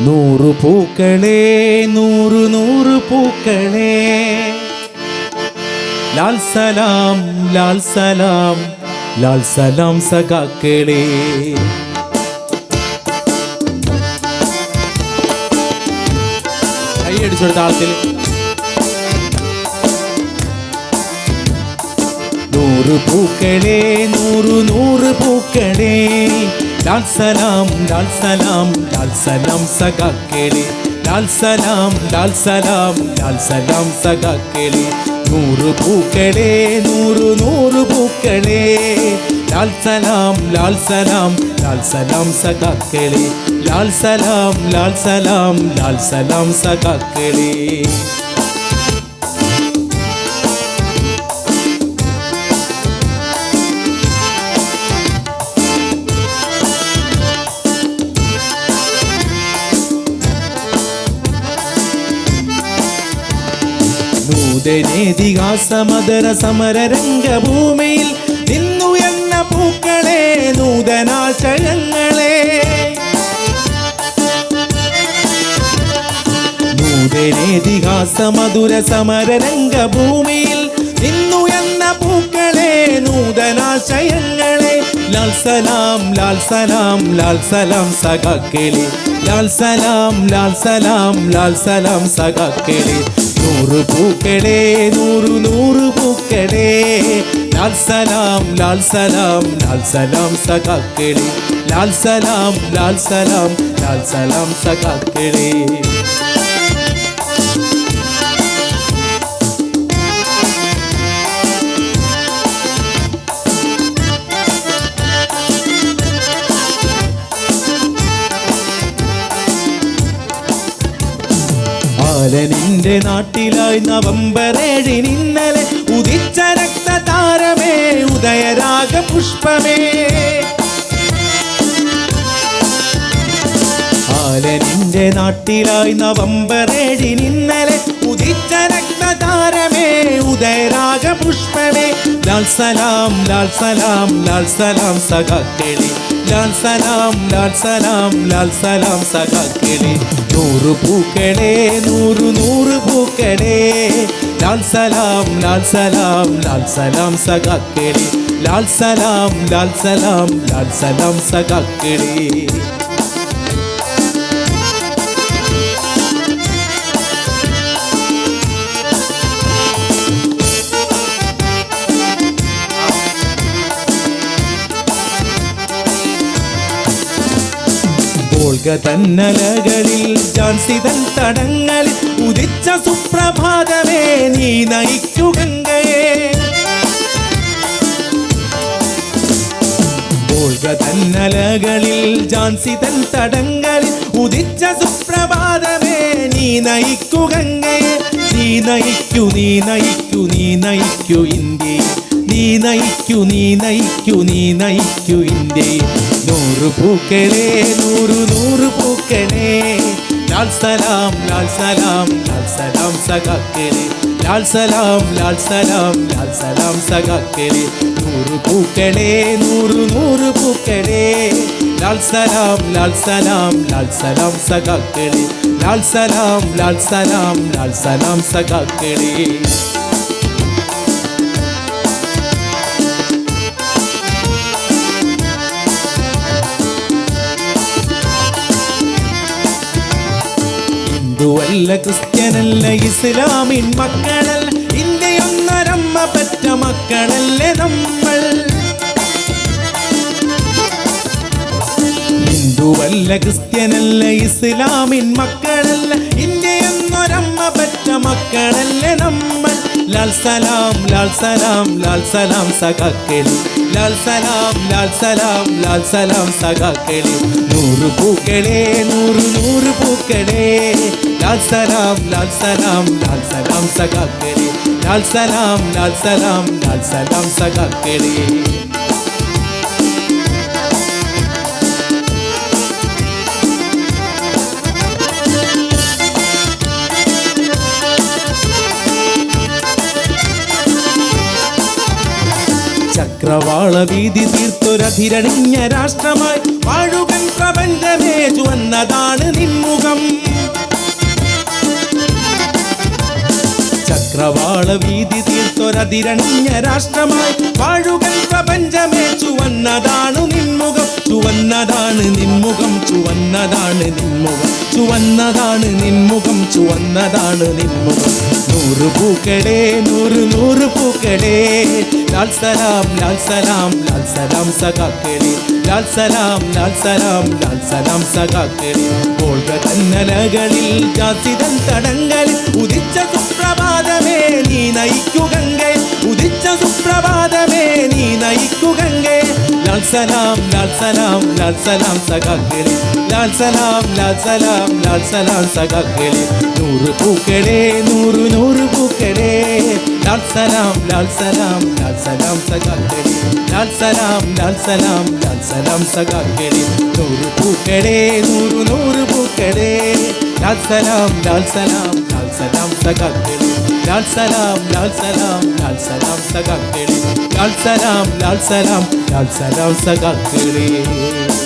നൂറു പൂക്കളെ നൂറു നൂറു പൂക്കളെ. ലാൽ സലാം ലാൽ സലാം ലാൽ സലാം സഖാക്കളെ. കൈയടിച്ചൊരു താളത്തിൽ നൂറ് പൂക്കളെ നൂറ് നൂറ് പൂക്കളെ. ലാൽ സലാം ലാൽ സലാം ലാൽ സലാം സഖാക്കളെ ലാൽ സലാം ലാൽ സലാം ലാൽ സലാം സഖാക്കളെ നൂറ് പൂക്കളെ നൂറ് നൂറ് പൂക്കളെ. ലാൽ സലാം ലാൽ സലാം ലാൽ സലാം സഖാക്കളെ ലാൽ സലാം ലാൽ സലാം ലാൽ സലാം സഖാക്കളെ നൂതനേതിഹാസമതര സമര രംഗഭൂമിയിൽ നിന്നുയർന്ന പൂക്കളെ നൂതനാശയങ്ങളെ. നൂതനേതിഹാസമധുര രംഗഭൂമിയിൽ നിന്നുയർന്ന പൂക്കളെ നൂതനാശയങ്ങളെ. ലാൽ സലാം ലാൽ സലാം ലാൽ സലാം സഖാക്കളെ. ലാൽ സലാം ലാൽ സലാം ലാൽ സലാം സഖാക്കളെ. നൂറ് പൂക്കളെ നൂറ് നൂറ് പൂക്കളെ. ലാൽ സലാം ലാൽ സലാം ലാൽ സലാം സഖാക്കളെ. ലാൽ സലാം ലാൽ സലാം ലാൽ സലാം സഖാക്കളെ. ബാലനിന്റെ നാട്ടിലായി നവംബർ ഏഴിന് ഇന്നലെ ഉദിച്ച രക്തതാരമേ ഉദയരാഗ പുഷ്പമേ. ബാലനിന്റെ നാട്ടിലായി നവംബർ ഏഴിന് ഇന്നലെ ഉദിച്ച രക്തതാരമേ ഉദയരാഗ പുഷ്പമേ. ലാൽ സലാം ലാൽ സലാം ലാൽ സലാം സഖാക്കളി. ലാൽ സലാം ലാൽ സലാം ലാൽ സലാം സഖാക്കളെ. നൂറ് പൂക്കളെ നൂറ് നൂറ് പൂക്കളെ. ലാൽ സലാം ലാൽ സലാം ലാൽ സലാം സഖാക്കളെ. ലാൽ സലാം ലാൽ സലാം ലാൽ സലാം സഖാക്കളി. പോൾക തന്നലകളിൽ ജാൻസിതൻ തടങ്ങളിൽ ഉദിച്ച സുപ്രഭാതമേ നീ നയിക്കുകയെ ഗംഗയെ. തന്നലകളിൽ ജാൻസിതൻ തടങ്ങളിൽ ഉദിച്ച സുപ്രഭാതമേ നീ നയിക്കു ഗംഗയെ. നീ നയിക്കു നീ നയിക്കു നീ നയിക്കു ഇന്ത്യ നീ നയിക്കു നീ നയിക്കു നീ നയിക്കു ഇന്ത്യ നൂറ് പൂക്കളെ നൂറു നൂറു പൂക്കളെ. ലാൽ സലാം ലാൽ സലാം ലാൽ സലാം സഖാക്കളെ. ലാൽ സലാം ലാൽ സലാം ലാൽ സലാം സഖാക്കളെ. നൂറു പൂക്കളെ നൂറു നൂറു പൂക്കളെ. ലാൽ സലാം ലാൽ സലാം ലാൽ സലാം സഖാക്കളെ. ലാൽ സലാം ലാൽ സലാം ലാൽ സലാം സഖാക്കളെ. ഹിന്ദുവല്ല ക്രിസ്ത്യനല്ല ഇസ്ലാമിൻ മക്കളല്ല ഇന്ത്യയൊന്നരമ്മ പറ്റ മക്കളല്ലേ നമ്മൾ. ഹിന്ദുവല്ല ക്രിസ്ത്യനല്ല ഇസ്ലാമിൻ മക്കളല്ല ഇന്ത്യയൊന്നൊരമ്മ പറ്റ മക്കളല്ലേ നമ്മൾ. ലാൽ സലാം ലാൽ സലാം ലാൽ സലാം സഖാക്കളി. ലാൽ സലാം ലാൽ സലാം ലാൽ സലാം സഖാക്കളി. നൂറ് പൂക്കളേ നൂറ് നൂറ് പൂക്കളെ. ലാൽ സലാം ലാൽ സലാം ലാൽ സലാം സഖാക്കളി ലാൽ സലാം ലാൽ സലാം ലാൽ സലാം സഖാക്കളി ചക്രവാള വീതി തീർത്തൊരധിരണിഞ്ഞ രാഷ്ട്രമായി വാഴുകൻ പ്രപഞ്ചമേ ചുവന്നതാണ് നിൻമുഖം. പാതാള വീതി തീർത്തൊരതിരണിഞ്ഞ രാഷ്ട്രമായി വാഴുകൻ പ്രപഞ്ചമേ ചുവന്നതാണു നിൻമുഖം ചുവന്നതാണ് നിൻമുഖം ചുവന്നതാണ് നിൻമുഖം ചുവന്നതാണ് നിൻമുഖം ചുവന്നതാണ് നിൻമുഖം. നൂറ് പൂക്കളെ നൂറ് നൂറ് പൂക്കളെ ലാൽ സലാം ലാൽ സലാം ലാൽ സലാം ലാൽ സലാം ലാൽ സലാം ലാൽ സലാം സഖാക്കളെ. ഓൾക തന്നലകളിൽ ജാസിതൻ തടങ്ങളിൽ ഉദിച്ച സുപ്രഭാതമേ നീ നയിക്കുകങ്കെ ഉദിച്ച സുപ്രഭാതമേ നീ നയിക്കുകങ്കെ ലാൽ സലാം ലാൽ സലാം ലാൽ സലാം സഖാക്കളെ ലാൽ സലാം ലാൽ സലാം ലാൽ സലാം സഖാക്കളെ നൂറ് പൂക്കളെ നൂറ് നൂറ് പൂക്കളെ ലാൽ സലാം ലാൽ സലാം ലാൽ സലാം സഖാക്കളെ ലാൽ സലാം ലാൽ സലാം ലാൽ സലാം സഖാക്കളെ നൂറ് പൂക്കളെ നൂറ് നൂറ് പൂക്കളെ ലാൽ സലാം ലാൽ സലാം ലാൽ സലാം സഖാക്കളെ ലാൽ സലാം ലാൽ സലാം ലാൽ സലാം സഖാക്കളെ. ലാൽ സലാം ലാൽ സലാം ലാൽ സലാം സഖാക്കളെ.